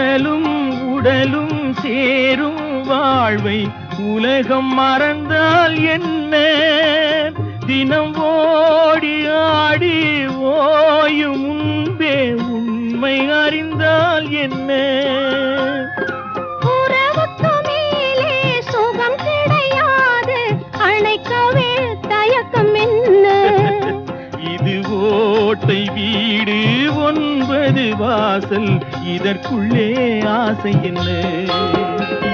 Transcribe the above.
உடலும் உடலும் சேரும் வாழ்வை. உலகம் மறந்தால் என்ன? தினம் ஓடி ஆடி ஓயும் முன்பே உண்மை அறிந்தால் என்ன? ஓட்டை வீடு ஒன்பது வாசல். இதற்குள்ளே ஆசை என்ன?